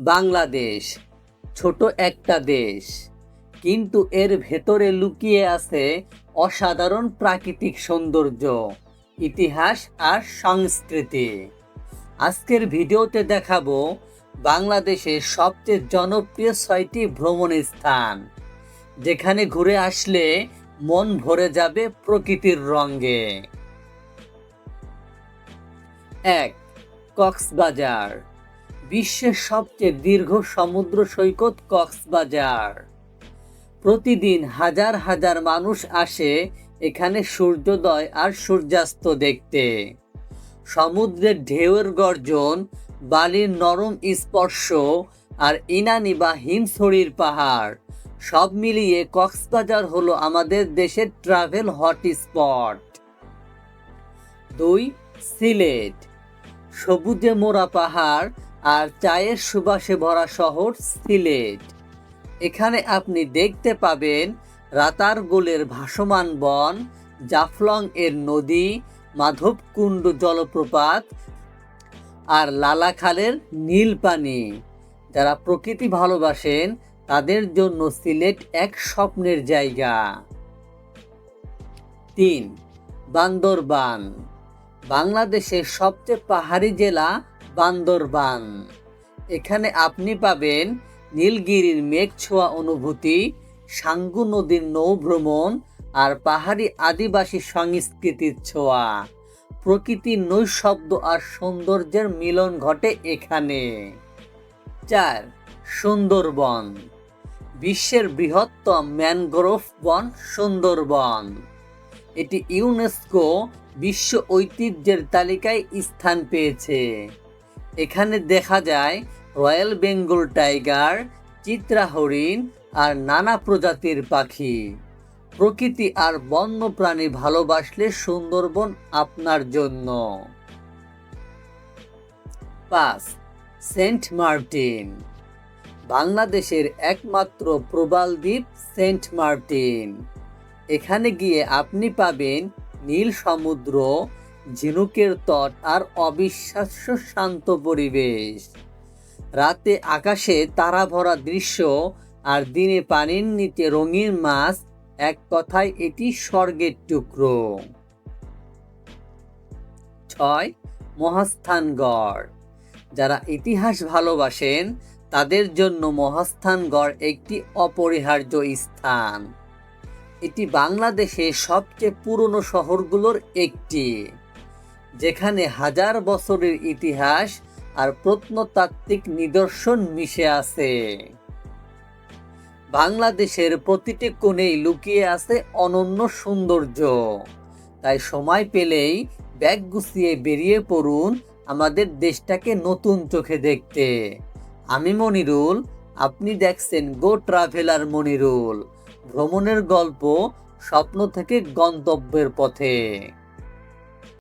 বাংলাদেশ, ছোট একটা দেশ। কিন্তু এর ভেতরে লুকিয়ে আছে অসাধারণ প্রাকৃতিক সৌন্দর্য, ইতিহাস আর সংস্কৃতি। আজকের ভিডিওতে দেখাবো বাংলাদেশের সবচেয়ে জনপ্রিয় ছয়টি ভ্রমণ স্থান, যেখানে ঘুরে আসলে মন ভরে যাবে প্রকৃতির রঙে। এক, কক্সবাজার। বিশ্বের সবচেয়ে দীর্ঘ সমুদ্র সৈকত কক্সবাজার। প্রতিদিন হাজার হাজার মানুষ আসে এখানে সূর্যোদয় আর সূর্যাস্ত দেখতে। সমুদ্রের ঢেউয়ের গর্জন, বালির নরম স্পর্শ আর ইনানি বা হিমছড়ির পাহাড়, সব মিলিয়ে কক্সবাজার হলো আমাদের দেশের ট্রাভেল হটস্পট দুই, সিলেট। সবুজে মোড়া পাহাড় আর চায়ের সুবাসে ভরা শহর সিলেট। এখানে আপনি দেখতে পাবেন রাতারগুলের ভাসমান বন, জাফলং এর নদী, মাধবকুণ্ড জলপ্রপাত আর লালাখালের নীল পানি যারা প্রকৃতি ভালোবাসেন, তাদের জন্য সিলেট এক স্বপ্নের জায়গা। তিন, বান্দরবান। বাংলাদেশের সবচেয়ে পাহাড়ি জেলা বান্দরবান। এখানে আপনি পাবেন নীলগিরির মেঘ ছোঁয়া অনুভূতি, সাঙ্গু নদীর নৌভ্রমণ আর পাহাড়ি আদিবাসী সংস্কৃতির ছোঁয়া। প্রকৃতির নৈশব্দ আর সৌন্দর্যের মিলন ঘটে এখানে। চার, সুন্দরবন। বিশ্বের বৃহত্তম ম্যানগ্রোভ বন সুন্দরবন। এটি ইউনেস্কো বিশ্ব ঐতিহ্যের তালিকায় স্থান পেয়েছে। এখানে দেখা যায় রয়্যাল বেঙ্গল টাইগার চিত্রা হরিণ আর নানা প্রজাতির পাখি। প্রকৃতি আর বন্যপ্রাণী ভালোবাসলে সুন্দরবন আপনার জন্য। পাঁচ, সেন্ট মার্টিন। বাংলাদেশের একমাত্র প্রবাল দ্বীপ সেন্ট মার্টিন। এখানে গিয়ে আপনি পাবেন নীল সমুদ্র ঝিনুকের তট আর অবিশ্বাস্য শান্ত পরিবেশ। রাতে আকাশে তারা ভরা দৃশ্য আর দিনে পানির নিচে রঙিন মাছ, এক কথায় এটি স্বর্গের টুকরো। ছয়, মহাস্থানগড়। যারা ইতিহাস ভালোবাসেন, তাদের জন্য মহাস্থানগড় একটি অপরিহার্য স্থান। এটি বাংলাদেশের সবচেয়ে পুরনো শহরগুলোর একটি। যেখানে হাজার বছরের ইতিহাস আর প্রত্নতাত্ত্বিক নিদর্শন মিশে আছে। বাংলাদেশের প্রতিটি কোণেই লুকিয়ে আছে অনন্য সৌন্দর্য। তাই সময় পেলেই ব্যাগ গুছিয়ে বেরিয়ে পড়ুন আমাদের দেশটাকে নতুন চোখে দেখতে। আমি মনিরুল, আপনি দেখছেন গো ট্রাভেলার মনিরুল। ভ্রমণের গল্প স্বপ্ন থেকে গন্তব্যের পথে।